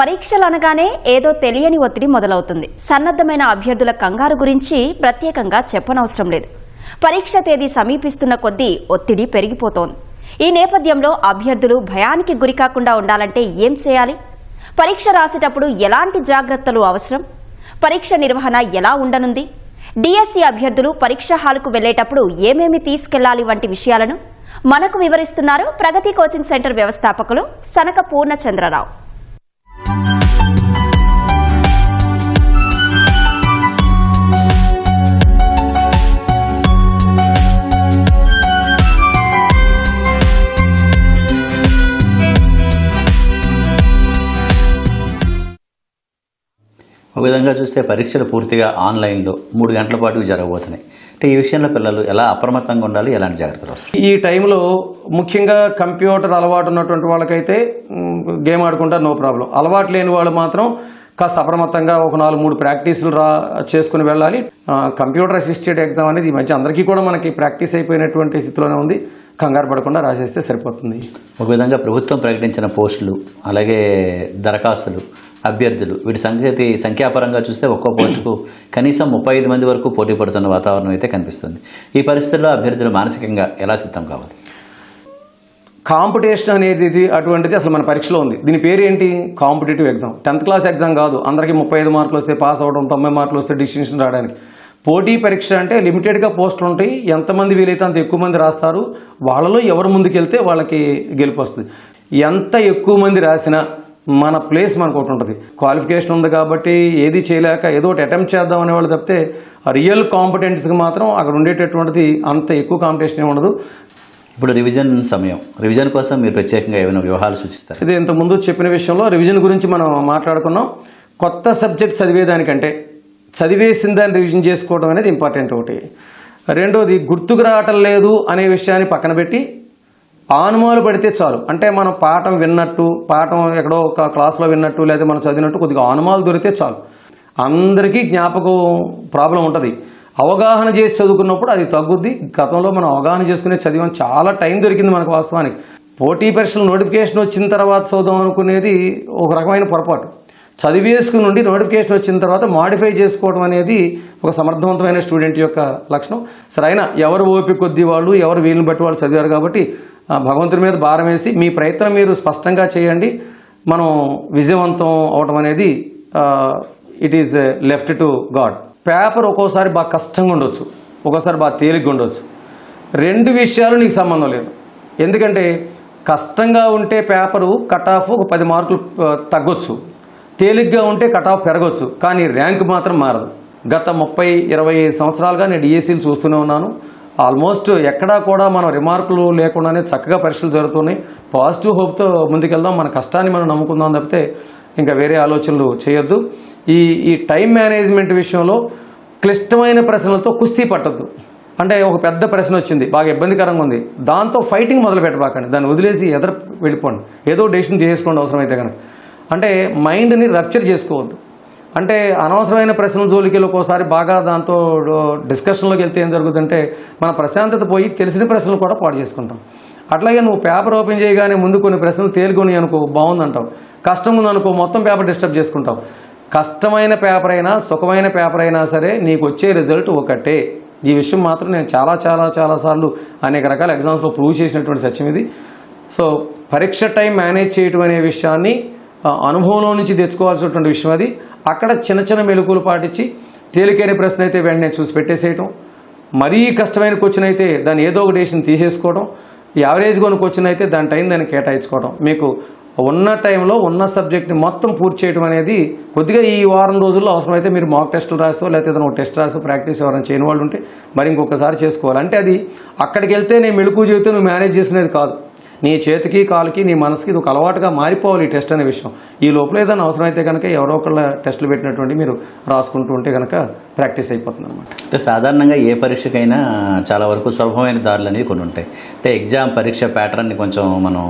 పరీక్షలు అనగానే ఏదో తెలియని ఒత్తిడి మొదలవుతుంది. సన్నద్ధమైన అభ్యర్థుల కంగారు గురించి ప్రత్యేకంగా చెప్పనవసరం లేదు. పరీక్ష తేదీ సమీపిస్తున్న కొద్దీ ఒత్తిడి పెరిగిపోతోంది. ఈ నేపథ్యంలో అభ్యర్థులు భయానికి గురికాకుండా ఉండాలంటే ఏం చేయాలి? పరీక్ష రాసేటప్పుడు ఎలాంటి జాగ్రత్తలు అవసరం? పరీక్ష నిర్వహణ ఎలా ఉండనుంది? డిఎస్సి అభ్యర్థులు పరీక్ష హాలుకు వెళ్ళేటప్పుడు ఏమేమి తీసుకెళ్ళాలి వంటి విషయాలను మనకు వివరిస్తున్నారు ప్రగతి కోచింగ్ సెంటర్ వ్యవస్థాపకులు సనక పూర్ణచంద్రరావు. విధంగా చూస్తే పరీక్షలు పూర్తిగా ఆన్లైన్లో మూడు గంటల పాటు జరగబోతున్నాయి. అంటే ఈ విషయంలో పిల్లలు ఎలా అప్రమత్తంగా ఉండాలి? ఎలాంటి జాగ్రత్తలు అవసరం? ఈ టైంలో ముఖ్యంగా కంప్యూటర్ అలవాటు ఉన్నటువంటి వాళ్ళకైతే గేమ్ ఆడుకుంటా నో ప్రాబ్లం. అలవాటు లేని వాళ్ళు మాత్రం కాస్త అప్రమత్తంగా ఒక నాలుగు మూడు ప్రాక్టీసులు రా చేసుకుని వెళ్ళాలి. కంప్యూటర్ అసిస్టెడ్ ఎగ్జామ్ అనేది ఈ మధ్య అందరికీ కూడా మనకి ప్రాక్టీస్ అయిపోయినటువంటి స్థితిలోనే ఉంది. కంగారు పడకుండా రాసేస్తే సరిపోతుంది. ఒక విధంగా ప్రభుత్వం ప్రకటించిన పోస్టులు అలాగే దరఖాస్తులు అభ్యర్థులు. వీటి సంగతి సంఖ్యాపరంగా చూస్తే ఒక్కో పోస్టుకు కనీసం ముప్పై ఐదు మంది వరకు పోటీ పడుతున్న వాతావరణం అయితే కనిపిస్తుంది. ఈ పరిస్థితుల్లో అభ్యర్థులు మానసికంగా ఎలా సిద్ధం కావాలి? కాంపిటీషన్ అనేది ఇది అటువంటిది అసలు మన పరీక్షలో ఉంది. దీని పేరు ఏంటి competitive exam. Tenth class exam కాదు. అందరికీ ముప్పై ఐదు మార్కులు వస్తే పాస్ అవ్వడం తొంభై మార్కులు వస్తే డిస్టింక్షన్ రావడానికి. పోటీ పరీక్ష అంటే లిమిటెడ్గా పోస్టులు ఉంటాయి. ఎంతమంది వీలైతే అంత ఎక్కువ మంది రాస్తారు. వాళ్ళలో ఎవరు ముందుకెళ్తే వాళ్ళకి గెలుపు వస్తుంది. ఎంత ఎక్కువ మంది రాసినా మన ప్లేస్ మనకు ఒకటి ఉంటుంది. క్వాలిఫికేషన్ ఉంది కాబట్టి ఏది చేయలేక ఏదో ఒకటి అటెంప్ట్ చేద్దాం అనే వాళ్ళు తప్పితే రియల్ కాంపిటెన్స్కి మాత్రం అక్కడ ఉండేటటువంటిది అంత ఎక్కువ కాంపిటీషన్ ఏమి ఉండదు. ఇప్పుడు రివిజన్ సమయం. రివిజన్ కోసం మీరు ప్రత్యేకంగా ఏమైనా వ్యూహాలు సూచిస్తారు? ఇది ఇంతకుముందు చెప్పిన విషయంలో రివిజన్ గురించి మనం మాట్లాడుకున్నాం. కొత్త సబ్జెక్ట్ చదివేదానికంటే చదివేసిన దాన్ని రివిజన్ చేసుకోవడం అనేది ఇంపార్టెంట్ ఒకటి. రెండోది గుర్తుకు రావటం లేదు అనే విషయాన్ని పక్కన పెట్టి ఆనుమాలు పడితే చాలు. అంటే మనం పాఠం విన్నట్టు పాఠం ఎక్కడో ఒక క్లాస్లో విన్నట్టు లేదా మనం చదివినట్టు కొద్దిగా ఆనుమాలు దొరికితే చాలు. అందరికీ జ్ఞాపకం ప్రాబ్లం ఉంటుంది. అవగాహన చేసి చదువుకున్నప్పుడు అది తగ్గుద్ది. గతంలో మనం అవగాహన చేసుకునే చదివాం. చాలా టైం దొరికింది మనకు వాస్తవానికి. పోటీ పరీక్షల నోటిఫికేషన్ వచ్చిన తర్వాత చదువుదాం అనుకునేది ఒక రకమైన పొరపాటు. చదివేసుకుని నుండి నోటిఫికేషన్ వచ్చిన తర్వాత మాడిఫై చేసుకోవడం అనేది ఒక సమర్థవంతమైన స్టూడెంట్ యొక్క లక్షణం. సరైన ఎవరు ఓపిక కొద్ది వాళ్ళు ఎవరు వీలుని బట్టి వాళ్ళు చదివారు కాబట్టి భగవంతుడి మీద భారం వేసి మీ ప్రయత్నం మీరు స్పష్టంగా చేయండి. మనం విజయవంతం అవటం అనేది it is left to God paper ఒక్కోసారి బాగా కష్టంగా ఉండొచ్చు. ఒక్కోసారి బాగా తేలిగ్గా ఉండొచ్చు. రెండు విషయాలు నీకు సంబంధం లేదు. ఎందుకంటే కష్టంగా ఉంటే పేపరు కట్ ఆఫ్ ఒక పది మార్కులు తగ్గొచ్చు. తేలిగ్గా ఉంటే కట్ ఆఫ్ పెరగవచ్చు కానీ ర్యాంక్ మాత్రం మారదు. గత ముప్పై ఇరవై సంవత్సరాలుగా నేను డిఎస్సీలు చూస్తూనే ఉన్నాను. ఆల్మోస్ట్ ఎక్కడా కూడా మనం రిమార్కులు లేకుండానే చక్కగా పరీక్షలు జరుగుతున్నాయి. పాజిటివ్ హోప్తో ముందుకెళ్దాం మన కష్టాన్ని మనం నమ్ముకుందాం తప్పితే ఇంకా వేరే ఆలోచనలు చేయొద్దు. ఈ ఈ టైం మేనేజ్మెంట్ విషయంలో క్లిష్టమైన ప్రశ్నలతో కుస్తీ పట్టద్దు. అంటే ఒక పెద్ద ప్రశ్న వచ్చింది బాగా ఇబ్బందికరంగా ఉంది. దాంతో ఫైటింగ్ మొదలు పెట్టబాకండి దాన్ని వదిలేసి ఎదురు వెళ్ళిపోండి. ఏదో డెసిషన్ తీసుకోండి అవసరమైతే కనుక. అంటే మైండ్ని రప్చర్ చేసుకోవద్దు. అంటే అనవసరమైన ప్రశ్నల జోలికి ఒక్కోసారి బాగా దాంతో డిస్కషన్లోకి వెళ్తే ఏం జరుగుతుందంటే మన ప్రశాంతత పోయి తెలిసిన ప్రశ్నలు కూడా పాడు చేసుకుంటాం. అట్లాగే నువ్వు పేపర్ ఓపెన్ చేయగానే ముందు కొన్ని ప్రశ్నలు తేలుకొని అనుకో బాగుందంటావు. కష్టం ఉందనుకో మొత్తం పేపర్ డిస్టర్బ్ చేసుకుంటావు. కష్టమైన పేపర్ అయినా సుఖమైన పేపర్ అయినా సరే నీకు వచ్చే రిజల్ట్ ఒకటే. ఈ విషయం మాత్రం నేను చాలా చాలా చాలా సార్లు అనేక రకాల ఎగ్జామ్స్లో ప్రూవ్ చేసినటువంటి సత్యం ఇది. సో పరీక్ష టైం మేనేజ్ చేయటం అనే విషయాన్ని అనుభవంలో నుంచి తెచ్చుకోవాల్సినటువంటి విషయం అది. అక్కడ చిన్న చిన్న మెలకువలు పాటించి తేలికైన ప్రశ్న అయితే వెంటనే చూసి పెట్టేసేయటం. మరీ కష్టమైన క్వశ్చన్ అయితే దాన్ని ఏదో ఒక డేషన్ తీసేసుకోవడం యావరేజ్గా ఉన్న క్వశ్చన్ అయితే దాని టైం దాన్ని కేటాయించుకోవడం మీకు ఉన్న టైంలో ఉన్న సబ్జెక్ట్ని మొత్తం పూర్తి చేయడం అనేది కొద్దిగా ఈ వారం రోజుల్లో అవసరమైతే మీరు మాక్ టెస్టులు రాస్తూ లేకపోతే ఏదైనా ఒక టెస్ట్ రాస్తూ ప్రాక్టీస్ ఎవరైనా చేయని వాళ్ళు ఉంటే మరి ఇంకొకసారి చేసుకోవాలి. అంటే అది అక్కడికి వెళ్తే నేను మెళుకు చెబితే నువ్వు మేనేజ్ చేసుకునేది కాదు. నీ చేతికి కాలుకి నీ మనసుకి ఇది ఒక అలవాటుగా మారిపోవాలి ఈ టెస్ట్ అనే విషయం. ఈ లోపల ఏదైనా అవసరమైతే కనుక ఎవరో ఒకళ్ళ టెస్టులు పెట్టినటువంటి మీరు రాసుకుంటూ ఉంటే కనుక ప్రాక్టీస్ అయిపోతుంది అనమాట అంటే సాధారణంగా ఏ పరీక్షకైనా చాలా వరకు సులభమైన దారులు అనేవి కొన్ని ఉంటాయి. అంటే ఎగ్జామ్ పరీక్ష ప్యాటర్న్ని కొంచెం మనం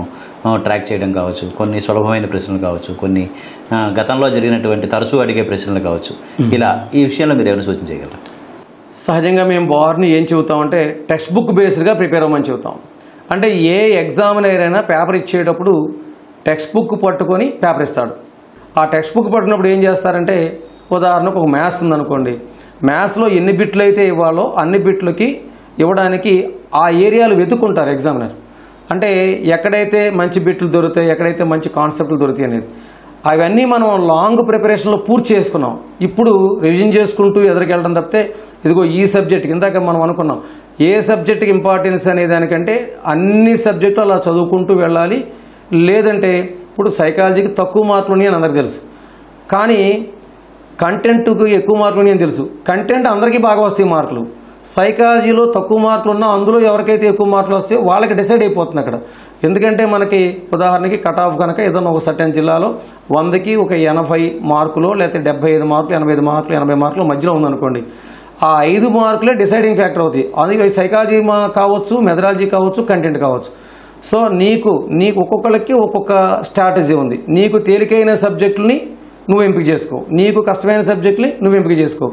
ట్రాక్ చేయడం కావచ్చు కొన్ని సులభమైన ప్రశ్నలు కావచ్చు కొన్ని గతంలో జరిగినటువంటి తరచూ అడిగే ప్రశ్నలు కావచ్చు. ఇలా ఈ విషయంలో మీరు ఏమైనా సూచన చేయగలరా? సహజంగా మేము బార్ని ఏం చెబుతామంటే టెక్స్ట్ బుక్ బేస్డ్గా ప్రిపేర్ అవ్వమని చెబుతాం. అంటే ఏ ఎగ్జామినర్ అయినా పేపర్ ఇచ్చేటప్పుడు టెక్స్ట్ బుక్ పట్టుకొని పేపర్ ఇస్తాడు. ఆ టెక్స్ట్ బుక్ పట్టినప్పుడు ఏం చేస్తారంటే ఉదాహరణకు ఒక మ్యాథ్స్ ఉందనుకోండి. మ్యాథ్స్లో ఎన్ని బిట్లు అయితే ఇవ్వాలో అన్ని బిట్లకి ఇవ్వడానికి ఆ ఏరియాలు వెతుక్కుంటారు ఎగ్జామినర్. అంటే ఎక్కడైతే మంచి బిట్లు దొరుకుతాయి ఎక్కడైతే మంచి కాన్సెప్ట్లు దొరుకుతాయి అనేది. అవన్నీ మనం లాంగ్ ప్రిపరేషన్లో పూర్తి చేసుకున్నాం. ఇప్పుడు రివిజన్ చేసుకుంటూ ఎదురుకెళ్ళడం తప్పితే ఇదిగో ఈ సబ్జెక్ట్ ఇందాక మనం అనుకున్నాం. ఏ సబ్జెక్ట్కి ఇంపార్టెన్స్ అనే దానికంటే అన్ని సబ్జెక్టులు అలా చదువుకుంటూ వెళ్ళాలి. లేదంటే ఇప్పుడు సైకాలజీకి తక్కువ మార్కులు ఉన్నాయని అందరికీ తెలుసు. కానీ కంటెంట్కి ఎక్కువ మార్కులు ఉన్నాయని తెలుసు. కంటెంట్ అందరికీ బాగా వస్తాయి మార్కులు. సైకాలజీలో తక్కువ మార్కులు ఉన్నా అందులో ఎవరికైతే ఎక్కువ మార్కులు వస్తే వాళ్ళకి డిసైడ్ అయిపోతుంది అక్కడ. ఎందుకంటే మనకి ఉదాహరణకి కట్ ఆఫ్ కనుక ఏదైనా ఒక సర్టెన్ జిల్లాలో వందకి ఒక ఎనభై మార్కులు లేకపోతే డెబ్బై ఐదు మార్కులు ఎనభై ఐదు మార్కులు ఎనభై మార్కులు మధ్యలో ఉందనుకోండి. ఆ ఐదు మార్కులే డిసైడింగ్ ఫ్యాక్టర్ అవుతాయి. అది సైకాలజీ మా- కావచ్చు మెథడాలజీ కావచ్చు కంటెంట్ కావచ్చు. సో నీకు నీకు ఒక్కొక్కరికి ఒక్కొక్క స్ట్రాటజీ ఉంది. నీకు తేలికైన సబ్జెక్టుని నువ్వు ఎంపిక చేసుకో. నీకు కష్టమైన సబ్జెక్టుని నువ్వు ఎంపిక చేసుకో.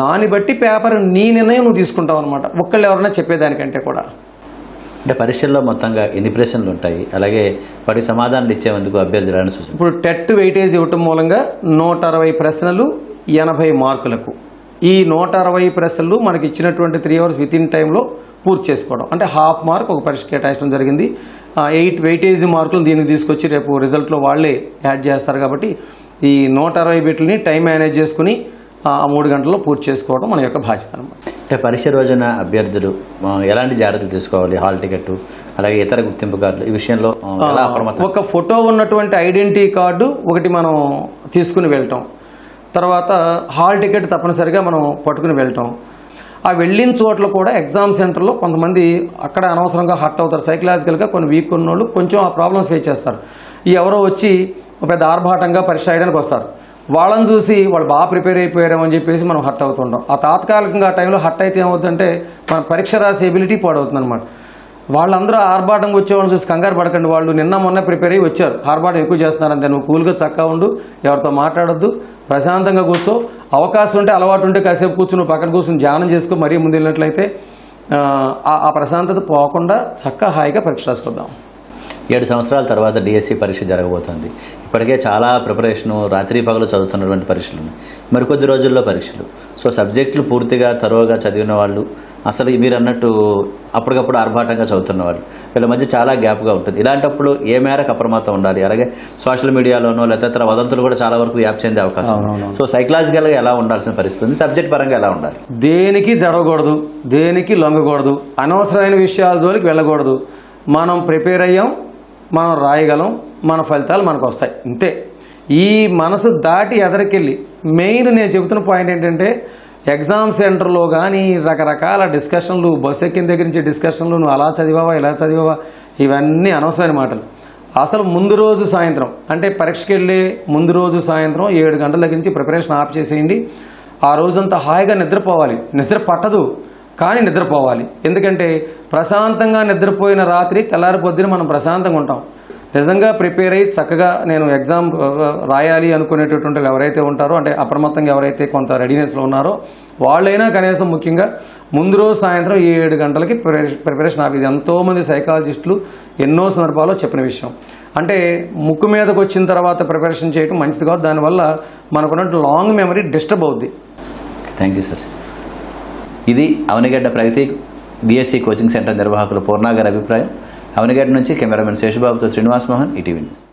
దాన్ని బట్టి పేపర్ నీ నిర్ణయం నువ్వు తీసుకుంటావు అనమాట ఒక్కళ్ళు ఎవరైనా చెప్పేదానికంటే కూడా. అంటే పరీక్షల్లో మొత్తంగా ఎన్ని ప్రశ్నలు ఉంటాయి? అలాగే వాటికి సమాధానాలు ఇచ్చేందుకు అభ్యర్థులను సూచన ఇప్పుడు టెట్ వెయిటేజ్ ఇవ్వటం మూలంగా నూట అరవై ప్రశ్నలు ఎనభై మార్కులకు. ఈ నూట అరవై ప్రశ్నలు మనకి ఇచ్చినటువంటి త్రీ అవర్స్ విత్ ఇన్ టైంలో పూర్తి చేసుకోవడం. అంటే హాఫ్ మార్క్ ఒక పరీక్ష కేటాయించడం జరిగింది. ఎయిట్ వెయిటేజ్ మార్కులు దీనికి తీసుకొచ్చి రేపు రిజల్ట్లో వాళ్ళే యాడ్ చేస్తారు కాబట్టి ఈ నూట అరవై బిట్లని టైం మేనేజ్ చేసుకుని ఆ మూడు గంటల్లో పూర్తి చేసుకోవడం మన యొక్క బాధ్యత అనమాట అంటే పరీక్ష రోజున అభ్యర్థులు ఎలాంటి జాగ్రత్తలు తీసుకోవాలి? హాల్ టికెట్ అలాగే ఇతర గుర్తింపు కార్డులు ఈ విషయంలో ఒక ఫోటో ఉన్నటువంటి ఐడెంటిటీ కార్డు ఒకటి మనం తీసుకుని వెళ్ళటం తర్వాత హాల్ టికెట్ తప్పనిసరిగా మనం పట్టుకుని వెళ్ళటం ఆ వెళ్ళిన చోట్ల కూడా ఎగ్జామ్ సెంటర్లో కొంతమంది అక్కడ అనవసరంగా హర్ట్ అవుతారు. సైకలాజికల్గా కొన్ని వీక్ ఉన్నోళ్ళు కొంచెం ఆ ప్రాబ్లమ్స్ ఫేస్ చేస్తారు. ఈ ఎవరో వచ్చి పెద్ద ఆర్భాటంగా పరీక్ష వస్తారు. వాళ్ళని చూసి వాళ్ళు బాగా ప్రిపేర్ అయిపోయారేమని చెప్పేసి మనం హర్ట్ అవుతుంటాం. ఆ తాత్కాలికంగా ఆ టైంలో హర్ట్ అయితే ఏమవుతుందంటే మన పరీక్ష రాసే ఎబిలిటీ పాడవుతుంది అనమాట వాళ్ళందరూ ఆర్భాటంగా వచ్చేవాళ్ళని చూసి కంగారు పడకండి వాళ్ళు. నిన్న మొన్న ప్రిపేర్ అయ్యి వచ్చారు. ఆర్భాటం ఎక్కువ చేస్తున్నారంటే నువ్వు కూల్గా చక్కగా ఉండు ఎవరితో మాట్లాడొద్దు ప్రశాంతంగా కూర్చో. అవకాశం ఉంటే అలవాటు ఉంటే కాసేపు కూర్చుని పక్కన కూర్చుని ధ్యానం చేసుకో మరీ ముందు వెళ్ళినట్లయితే ఆ, ఆ ప్రశాంతత పోకుండా చక్కగా హాయిగా పరీక్ష రాసుకుందాం. ఏడు సంవత్సరాల తర్వాత డిఎస్సి పరీక్ష జరగబోతోంది. ఇప్పటికే చాలా ప్రిపరేషను రాత్రి పగలు చదువుతున్నటువంటి పరీక్షలు ఉన్నాయి. మరికొద్ది రోజుల్లో పరీక్షలు. సో సబ్జెక్టులు పూర్తిగా తరువుగా చదివిన వాళ్ళు అసలు మీరు అన్నట్టు అప్పటికప్పుడు ఆర్భాటంగా చదువుతున్న వాళ్ళు వీళ్ళ మధ్య చాలా గ్యాప్గా ఉంటుంది. ఇలాంటప్పుడు ఏ మేరకు అప్రమత్తం ఉండాలి? అలాగే సోషల్ మీడియాలోనో లేదా ఇతర వదంతులు కూడా చాలా వరకు వ్యాప్ చెందే అవకాశం. సో సైకలాజికల్గా ఎలా ఉండాల్సిన పరిస్థితి సబ్జెక్ట్ పరంగా ఎలా ఉండాలి? దేనికి జడవకూడదు దేనికి లొంగకూడదు అనవసరమైన విషయాల జోలికి వెళ్ళకూడదు. మనం ప్రిపేర్ అయ్యాం మనం రాయగలం మన ఫలితాలు మనకు వస్తాయి. అంతే ఈ మనసు దాటి ఎదరికెళ్ళి మెయిన్ నేను చెబుతున్న పాయింట్ ఏంటంటే ఎగ్జామ్ సెంటర్లో కానీ రకరకాల డిస్కషన్లు బస్ ఎక్కిన దగ్గర నుంచి డిస్కషన్లు నువ్వు అలా చదివావా ఇలా చదివావా? ఇవన్నీ అనవసరమైన మాటలు. అసలు ముందు రోజు సాయంత్రం అంటే పరీక్షకి వెళ్ళే ముందు రోజు సాయంత్రం ఏడు గంటల దగ్గర నుంచి ప్రిపరేషన్ ఆఫ్ చేసేయండి. ఆ రోజంతా హాయిగా నిద్రపోవాలి. నిద్ర పట్టదు. కానీ నిద్రపోవాలి. ఎందుకంటే ప్రశాంతంగా నిద్రపోయిన రాత్రి తెల్లారి పొద్దున మనం ప్రశాంతంగా ఉంటాం. నిజంగా ప్రిపేర్ అయ్యి చక్కగా నేను ఎగ్జామ్ రాయాలి అనుకునేటటువంటి ఎవరైతే ఉంటారో అంటే అప్రమత్తంగా ఎవరైతే కొంత రెడీనెస్లో ఉన్నారో వాళ్ళైనా కనీసం ముఖ్యంగా ముందు రోజు సాయంత్రం ఏడు గంటలకి ప్రిపరేషన్ ఆపేది ఇది ఎంతోమంది సైకాలజిస్టులు ఎన్నో సందర్భాల్లో చెప్పిన విషయం. అంటే ముక్కు మీదకి వచ్చిన తర్వాత ప్రిపరేషన్ చేయడం మంచిది కాదు. దానివల్ల మనకున్నట్టు లాంగ్ మెమరీ డిస్టర్బ్ అవుద్ది. థ్యాంక్ యూ సార్ ఇది Avanigadda Pragathi BSc coaching centre నిర్వాహకులు పూర్ణాగర్ అభిప్రాయం. అవనిగడ్డ నుంచి కెమెరామెన్ శేషుబాబుతో శ్రీనివాస్ మోహన్ ఈటీవీ న్యూస్